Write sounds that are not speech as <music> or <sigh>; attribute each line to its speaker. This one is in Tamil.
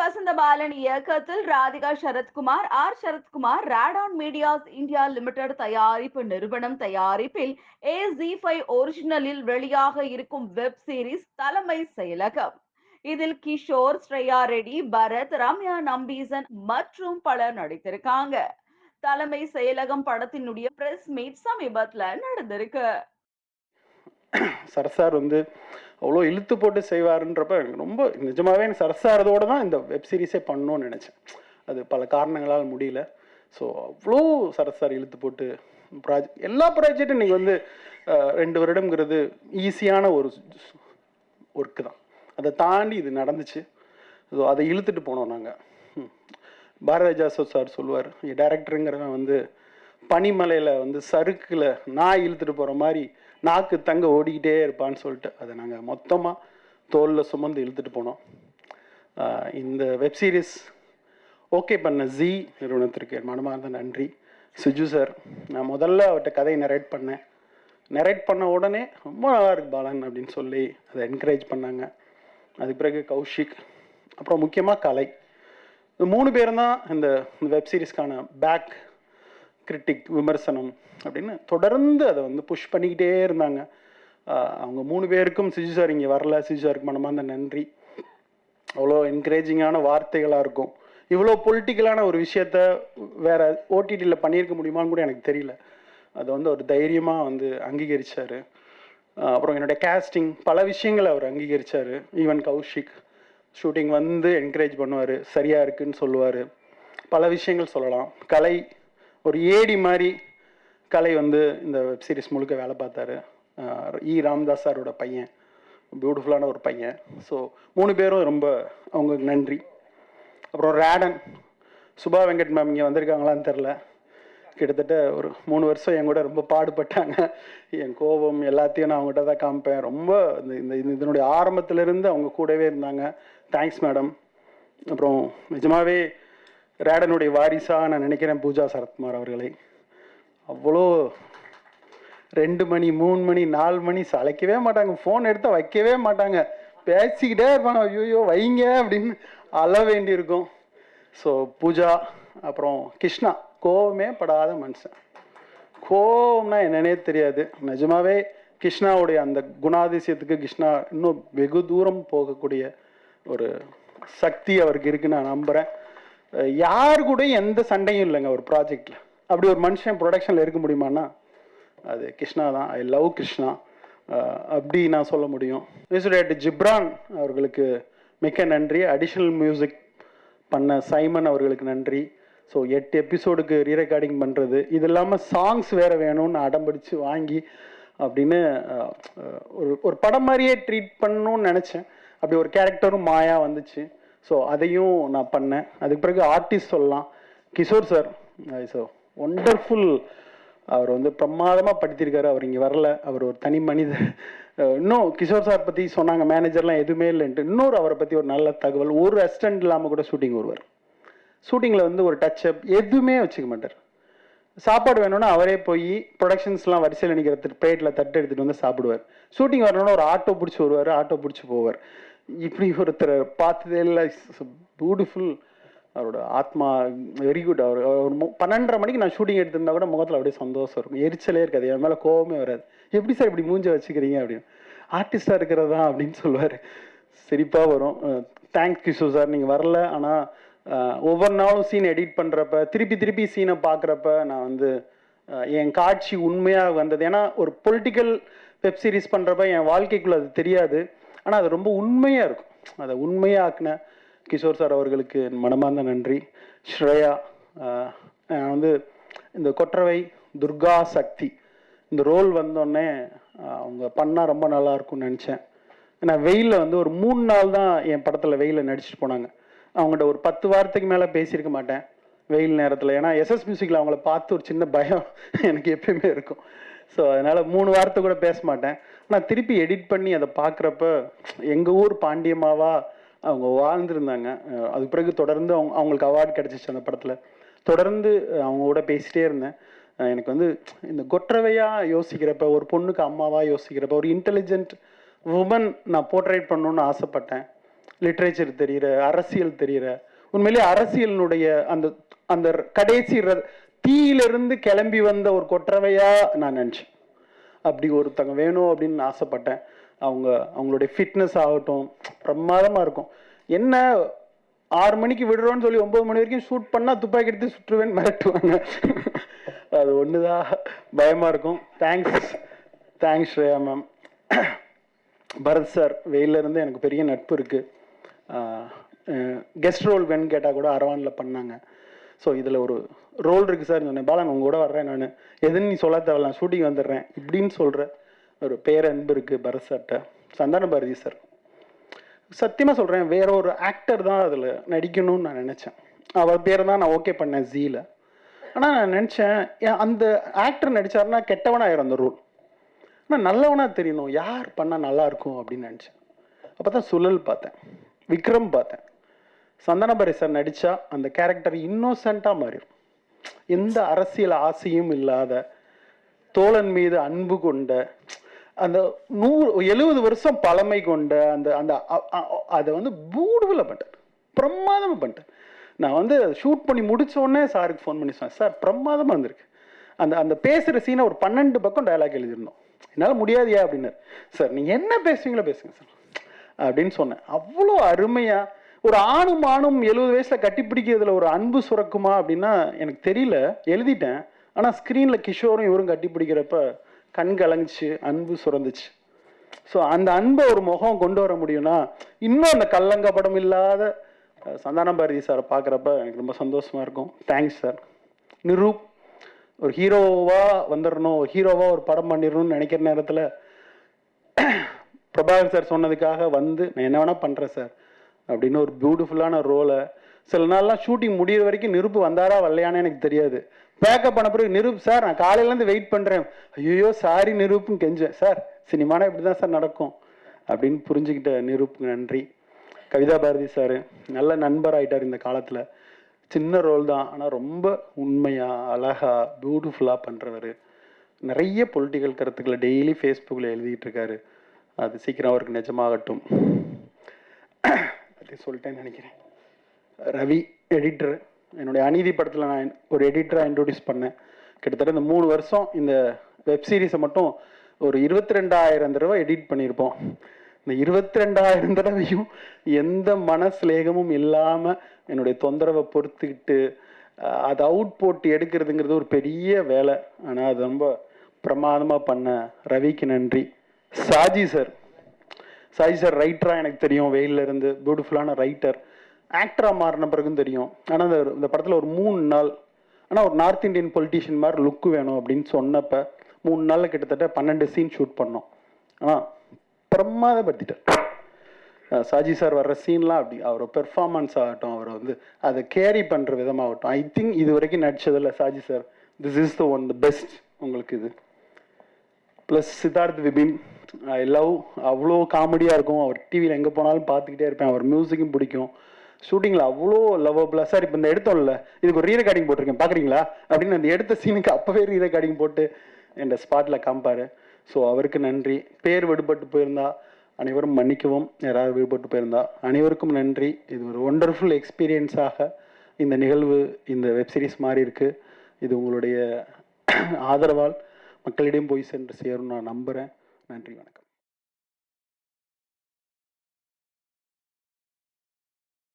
Speaker 1: வசந்தபாலன் இயக்கத்தில் Radhika Sarathkumar R Sarathkumar Radaan medias India limited தயாரிப்பு நிறுவனம் தயாரிப்பில் ஏ ஜி ஃபைவ் ஒரிஜினலில் வெளியாக இருக்கும் வெப் சீரிஸ் தலைமை செயலகம். இதில் கிஷோர் ஸ்ரேயா ரெட்டி பரத் ரம்யா நம்பீசன் மற்றும் பலர் நடித்திருக்காங்க. தலைமை செயலகம் படத்தினுடைய பிரஸ் மீட் சமீபத்துல நடந்திருக்கு.
Speaker 2: சரசார் வந்து அவ்வளோ இழுத்து போட்டு செய்வாருன்றப்ப எனக்கு ரொம்ப நிஜமாகவே எனக்கு சரசாரதோடு தான் இந்த வெப் சீரிஸே பண்ணணும்னு நினச்சேன். அது பல காரணங்களால் முடியல. ஸோ அவ்வளோ சரசார் இழுத்து போட்டு ப்ராஜெக்ட் எல்லா ப்ராஜெக்டும் நீங்கள் வந்து ரெண்டு வருடம்ங்கிறது ஈஸியான ஒரு ஒர்க்கு தான். அதை தாண்டி இது நடந்துச்சு. ஸோ அதை இழுத்துட்டு போனோம் நாங்கள் பாரதிராஜா சார் சொல்லுவார் டேரக்டருங்கிறவன் வந்து பனிமலையில் வந்து சறுக்கில் நாய் இழுத்துட்டு போகிற மாதிரி நாக்கு தங்க ஓடிக்கிட்டே இருப்பான்னு சொல்லிட்டு அதை நாங்கள் மொத்தமாக தோலில் சுமந்து இழுத்துட்டு போனோம். இந்த வெப் சீரிஸ் ஓகே பண்ண ஜி நிறுவனத்திற்கு மனமார்ந்த நன்றி. சுஜு சார் நான் முதல்ல அவர்கிட்ட கதையை நரேட் பண்ணேன். நரேட் பண்ண உடனே ரொம்ப நல்லா இருக்கு பாலன் அப்படின்னு சொல்லி அதை என்கரேஜ் பண்ணாங்க. அதுக்கு பிறகு கௌஷிக் அப்புறம் முக்கியமாக கலை. இந்த மூணு பேரும் தான் இந்த வெப்சீரிஸ்க்கான பேக் கிரிட்டிக் விமர்சனம் அப்படின்னு தொடர்ந்து அதை வந்து புஷ் பண்ணிக்கிட்டே இருந்தாங்க. அவங்க மூணு பேருக்கும் சிஜு சார் இங்கே வரல. சிஜு சாருக்கு மனமார்ந்த நன்றி. அவ்வளோ என்கரேஜிங்கான வார்த்தைகளாக இருக்கும். இவ்வளோ பொலிட்டிக்கலான ஒரு விஷயத்த வேற ஓடிடியில் பண்ணியிருக்க முடியுமான்னு கூட எனக்கு தெரியல. அதை வந்து ஒரு தைரியமாக வந்து அங்கீகரித்தார் அப்புறம் என்னுடைய கேஸ்டிங் பல விஷயங்களை அவர் அங்கீகரித்தார் ஈவன் கௌஷிக். ஷூட்டிங் வந்து என்கரேஜ் பண்ணுவார். சரியாக இருக்குன்னு சொல்லுவார். பல விஷயங்கள் சொல்லலாம். கலை ஒரு ஏடி மாதிரி கலை வந்து இந்த வெப் சீரிஸ் முழுக்க வேலை பார்த்தாரு. இ e. ராம்தாஸ் சாரோட பையன். பியூட்டிஃபுல்லான ஒரு பையன். ஸோ மூணு பேரும் ரொம்ப அவங்களுக்கு நன்றி. அப்புறம் ரேடன் சுபா வெங்கட் மேம் இங்கே வந்திருக்காங்களான்னு தெரில கிட்டத்தட்ட ஒரு மூணு வருஷம் என் கூட ரொம்ப பாடுபட்டாங்க. என் கோபம் எல்லாத்தையும் நான் அவங்ககிட்ட தான் காமிப்பேன். ரொம்ப இந்த இந்த இந்த- இதனுடைய ஆரம்பத்திலிருந்து அவங்க கூடவே இருந்தாங்க. தேங்க்ஸ் மேடம் அப்புறம் நிஜமாவே ரேடனுடைய வாரிசாக நான் நினைக்கிறேன் பூஜா சரத்குமார் அவர்களை. அவ்வளோ ரெண்டு மணி மூணு மணி நாலு மணி சளைக்கவே மாட்டாங்க. ஃபோன் எடுத்து வைக்கவே மாட்டாங்க. பேசிக்கிட்டே இருப்பாங்க. ஐயோ வைங்க அப்படின்னு அழ வேண்டியிருக்கும். ஸோ பூஜா அப்புறம் கிருஷ்ணா கோவமே படாத மனுஷன். கோவம்னா என்னன்னே தெரியாது. நிஜமாவே கிருஷ்ணாவுடைய அந்த குணாதிசயத்துக்கு கிருஷ்ணா இன்னும் வெகு தூரம் போகக்கூடிய ஒரு சக்தி அவருக்கு இருக்குன்னு நான் நம்புகிறேன் யார் கூட எந்த சண்டையும் இல்லைங்க ஒரு ப்ராஜெக்டில் அப்படி ஒரு மனுஷன் ப்ரொடக்ஷனில் இருக்க முடியுமான்னா அது கிருஷ்ணா தான். I love Krishna. அப்படி நான் சொல்ல முடியும். மியூசிக் ஜிப்ரான் அவர்களுக்கு மிக்க நன்றி. அடிஷ்னல் மியூசிக் பண்ண சைமன் அவர்களுக்கு நன்றி. ஸோ எட்டு எபிசோடுக்கு ரீரெக்கார்டிங் பண்ணுறது இது இல்லாமல் சாங்ஸ் வேறு வேணும்னு அடம்பிடிச்சு வாங்கி அப்படின்னு ஒரு ஒரு படம் மாதிரியே ட்ரீட் பண்ணணும்னு நினச்சேன். அப்படி ஒரு கேரக்டரும் மாயா வந்துச்சு. ஸோ அதையும் நான் பண்ணேன். அதுக்கு பிறகு ஆர்டிஸ்ட் சொல்லலாம். கிஷோர் சார் ஸோ ஒண்டர்ஃபுல் அவர் வந்து பிரமாதமாக படுத்திருக்காரு. அவர் இங்கே வரல. அவர் ஒரு தனி மனிதர். <laughs> இன்னும் கிஷோர் சார் பற்றி சொன்னாங்க. மேனேஜர்லாம் எதுவுமே இல்லைன்ட்டு. இன்னொரு அவரை பற்றி ஒரு நல்ல தகவல். ஒரு அசிஸ்டன்ட் இல்லாமல் கூட ஷூட்டிங் வருவார். ஷூட்டிங்கில் வந்து ஒரு டச் அப் எதுவுமே வச்சுக்க மாட்டார். சாப்பாடு வேணும்னா அவரே போய் ப்ரொடக்ஷன்ஸ்லாம் வரிசையில் நிற்கிற பிளேட்டில் தட்டு எடுத்துகிட்டு வந்து சாப்பிடுவார். ஷூட்டிங் வரணும்னா ஒரு ஆட்டோ பிடிச்சி வருவார். ஆட்டோ பிடிச்சி போவார். இப்படி ஒருத்தரை பார்த்ததே இல்லை. பியூட்டிஃபுல் அவரோட ஆத்மா வெரி குட் அவர் ஒரு பன்னெண்டரை மணிக்கு நான் ஷூட்டிங் எடுத்திருந்தா கூட முகத்தில் அப்படியே சந்தோஷம் இருக்கும். எரிச்சலே இருக்காது. என் மேலே கோவமே வராது. எப்படி சார் இப்படி மூஞ்ச வச்சுக்கிறீங்க? அப்படின்னு. ஆர்டிஸ்டாக இருக்கிறதா? அப்படின்னு சொல்லுவார். சிரிப்பாக வரும். தேங்க்ஸ் கிஷோர் சார் நீங்கள் வரல. ஆனால் ஒவ்வொரு நாளும் சீன் எடிட் பண்ணுறப்ப திருப்பி திருப்பி சீனை பார்க்குறப்ப நான் வந்து என் காட்சி உண்மையாக வந்தது. ஏன்னா ஒரு பொலிட்டிக்கல் வெப் சீரிஸ் பண்ணுறப்ப என் வாழ்க்கைக்குள்ளே அது தெரியாது. ஆனால் அது ரொம்ப உண்மையாக இருக்கும். அதை உண்மையாக்குன கிஷோர் சார் அவர்களுக்கு என் மனமார்ந்த நன்றி. ஸ்ரேயா நான் வந்து இந்த கொற்றவை துர்கா சக்தி இந்த ரோல் வந்தோடனே அவங்க பண்ணால் ரொம்ப நல்லா இருக்கும்னு நினச்சேன். ஏன்னா வெயிலில் வந்து ஒரு மூணு நாள் தான் என் படத்தில் வெயிலில் நடிச்சிட்டு போனாங்க. அவங்கள்ட்ட ஒரு பத்து வாரத்துக்கு மேலே பேசியிருக்க மாட்டேன் வெயில் நேரத்தில். ஏன்னா எஸ்எஸ் மியூசிக்கில் அவங்கள பார்த்து ஒரு சின்ன பயம் <laughs> எனக்கு எப்பயுமே இருக்கும். ஸோ அதனால் மூணு வாரத்தை கூட பேச மாட்டேன். நான் திருப்பி எடிட் பண்ணி அதை பார்க்குறப்ப எங்கள் ஊர் பாண்டியமாவா அவங்க வாழ்ந்துருந்தாங்க. அதுக்கு பிறகு தொடர்ந்து அவங்க அவங்களுக்கு அவார்டு கிடச்சிச்சு அந்த படத்தில். தொடர்ந்து அவங்க கூட பேசிகிட்டே இருந்தேன். எனக்கு வந்து இந்த கொற்றவையாக யோசிக்கிறப்ப ஒரு பொண்ணுக்கு அம்மாவாக யோசிக்கிறப்ப ஒரு இன்டெலிஜென்ட் உமன் நான் போர்ட்ரேட் பண்ணணும்னு ஆசைப்பட்டேன். லிட்ரேச்சர் தெரிகிற அரசியல் தெரிகிற உண்மையிலேயே அரசியலினுடைய அந்த அந்த கடைசி ர- தீயிலிருந்து கிளம்பி வந்த ஒரு கொற்றவையாக நான் நினச்சேன். அப்படி ஒருத்தங்க வேணும் அப்படின்னு ஆசைப்பட்டேன். அவங்க அவங்களுடைய ஃபிட்னஸ் ஆகட்டும் பிரமாதமாக இருக்கும். என்ன ஆறு மணிக்கு விடுறோன்னு சொல்லி ஒன்பது மணி வரைக்கும் ஷூட் பண்ணால் துப்பாக்கி எடுத்து சுற்றுவேன்னு மிரட்டுவாங்க. அது ஒன்று தான் பயமாக இருக்கும். Thanks thanks Shreya ma'am Bharat sir வெயில்ல எனக்கு பெரிய நட்பு இருக்குது கெஸ்ட் ரோல் வேணும்னு கேட்டால் கூட அரவானில் பண்ணாங்க. ஸோ இதில் ஒரு ரோல் இருக்கு சார் சொன்னேன் பாலன் உங்க கூட வர்றேன் நான். எதுன்னு நீ சொல்ல தேவையில்ல ஷூட்டிங் வந்துடுறேன் இப்படின்னு சொல்கிற ஒரு பேரன்பு இருக்குது பரத் சார்கிட்ட சந்தான பாரதி சார். சத்தியமாக சொல்கிறேன் வேற ஒரு ஆக்டர் தான் அதில் நடிக்கணும்னு நான் நினச்சேன். அவர் பேரை தான் நான் ஓகே பண்ணேன் ஜீல ஆனால் நான் நினச்சேன் அந்த ஆக்டர் நடிச்சாருன்னா கெட்டவனாயிரும் அந்த ரோல் ஆனால் நல்லவனாக தெரியணும் யார் பண்ணால் நல்லாயிருக்கும் அப்படின்னு நினச்சேன். அப்போ தான் சுழல் பார்த்தேன் விக்ரம் பார்த்தேன். சந்தனபரி சார் நடித்தா அந்த கேரக்டர் இன்னோசென்ட்டாக மாறிடும் எந்த அரசியல் ஆசையும் இல்லாத தோழன் மீது அன்பு கொண்ட அந்த நூறு எழுபது வருஷம் பழமை கொண்ட அந்த அந்த அ- அதை வந்து பியூட்டிஃபுல்லாக பண்ணிட்டேன் பிரமாதமாக பண்ணிட்டேன் நான் வந்து ஷூட் பண்ணி முடிச்ச உடனே சாருக்கு ஃபோன் பண்ணி சொன்னேன் சார் பிரமாதமாக வந்திருக்கு. அந்த அந்த பேசுகிற சீனை ஒரு பன்னெண்டு பக்கம் டயலாக் எழுதிருந்தோம் என்னால் முடியாதியா? அப்படின்னாரு. சார் நீங்கள் என்ன பேசுவீங்களோ பேசுங்க சார். அப்படின்னு சொன்னேன். அவ்வளோ அருமையாக ஒரு ஆணும் ஆணும் எழுபது வயசில் கட்டிப்பிடிக்கிறதுல ஒரு அன்பு சுரக்குமா அப்படின்னா எனக்கு தெரியல. எழுதிட்டேன். ஆனால் ஸ்க்ரீனில் கிஷோரும் இவரும் கட்டிப்பிடிக்கிறப்ப கண் கலங்குச்சு அன்பு சுரந்துச்சு. ஸோ அந்த அன்பை ஒரு முகம் கொண்டு வர முடியும்னா இன்னும் அந்த கல்லங்கப்படம் இல்லாத சந்தான பாரதி சாரை பார்க்குறப்ப எனக்கு ரொம்ப சந்தோஷமாக இருக்கும். தேங்க்ஸ் சார் நிரூப் ஒரு ஹீரோவாக வந்துடணும் ஒரு ஹீரோவாக ஒரு படம் பண்ணிடணும்னு நினைக்கிற நேரத்தில் <clears throat> பிரபாகர் சார் சொன்னதுக்காக வந்து நான் என்ன வேணால் பண்ணுறேன் சார் அப்படின்னு ஒரு பியூட்டிஃபுல்லான ரோலை சில நாள்லாம் ஷூட்டிங் முடிகிற வரைக்கும் நிருப்பு வந்தாரா வரலையான்னு எனக்கு தெரியாது. பேக்கப் பண்ண பிறகு நிருப் சார் நான் காலையிலேருந்து வெயிட் பண்ணுறேன் ஐயோ சாரி நிருப்புன்னு கெஞ்சேன். சார் சினிமானா இப்படி தான் சார் நடக்கும். அப்படின்னு புரிஞ்சுக்கிட்ட நிருப்புக்கு நன்றி. கவிதா பாரதி சார் நல்ல நண்பர் ஆகிட்டார் இந்த காலத்தில். சின்ன ரோல் தான் ஆனால் ரொம்ப உண்மையாக அழகா பியூட்டிஃபுல்லாக பண்ணுறவர் நிறைய பொலிட்டிக்கல் கருத்துக்களை டெய்லி ஃபேஸ்புக்கில் எழுதிட்டு இருக்காரு. அது சீக்கிரம் அவருக்கு நிஜமாகட்டும். பற்றி சொல்லிட்டேன்னு நினைக்கிறேன். ரவி எடிட்டர் என்னுடைய அநீதி படத்தில் நான் ஒரு எடிட்டராக இன்ட்ரொடியூஸ் பண்ணேன். கிட்டத்தட்ட இந்த மூணு வருஷம் இந்த வெப் சீரிஸை மட்டும் ஒரு இருபத்தி ரெண்டாயிரம் தடவை எடிட் பண்ணியிருப்போம். இந்த இருபத்தி ரெண்டாயிரம் தடவையும் எந்த மனஸ்லேகமும் இல்லாமல் என்னுடைய தொந்தரவை பொறுத்துக்கிட்டு அதை அவுட் போட்டு எடுக்கிறதுங்கிறது ஒரு பெரிய வேலை. ஆனால் அது ரொம்ப பிரமாதமாக பண்ண ரவிக்கு நன்றி. சாஜி சார் சாய் சார் ரைட்டராக எனக்கு தெரியும் வெயிலிருந்து இருந்து பியூட்டிஃபுல்லான ரைட்டர் ஆக்டராக மாறின பிறகும் தெரியும். ஆனால் அந்த இந்த படத்தில் ஒரு மூணு நாள் ஆனால் ஒரு நார்த் இந்தியன் பொலிட்டீஷியன் மாதிரி லுக் வேணும் அப்படின்னு சொன்னப்போ மூணு நாளில் கிட்டத்தட்ட பன்னெண்டு சீன் ஷூட் பண்ணோம். ஆனால் பிரமாதப்படுத்திட்டார். சாஜி சார் வர்ற சீன்லாம் அப்படி அவர் பெர்ஃபார்மன்ஸ் ஆகட்டும் அவர் வந்து அதை கேரி பண்ணுற விதமாகட்டும். ஐ திங்க் இது வரைக்கும் நடிச்சதில்ல Saji sir. This is the one the best உங்களுக்கு இது. Plus Siddharth Vipin I love அவ்வளோ காமெடியாக இருக்கும். அவர் டிவியில் எங்கே போனாலும் பார்த்துக்கிட்டே இருப்பேன். அவர் மியூசிக்கும் பிடிக்கும். ஷூட்டிங்கில் அவ்வளோ லவ்வபிளாக சார் இப்போ இந்த எடுத்தோம்ல இதுக்கு ஒரு ரீ ரெக்கார்டிங் போட்டிருக்கேன். பார்க்குறீங்களா? அப்படின்னு அந்த எடுத்த சீனுக்கு அப்போவே ரீ ரெக்கார்டிங் போட்டு என் ஸ்பாட்டில் காமிப்பார். ஸோ அவருக்கு நன்றி. பேர் விடுபட்டு போயிருந்தா அனைவரும் மன்னிக்கவும். யாராவது விடுபட்டு போயிருந்தா அனைவருக்கும் நன்றி. இது ஒரு ஒண்டர்ஃபுல் எக்ஸ்பீரியன்ஸாக இந்த நிகழ்வு இந்த வெப் சீரிஸ் இருக்குது இது உங்களுடைய ஆதரவால் மக்களிடம் போய் சென்று சேரும் நான் நம்புகிறேன் நன்றி வணக்கம்.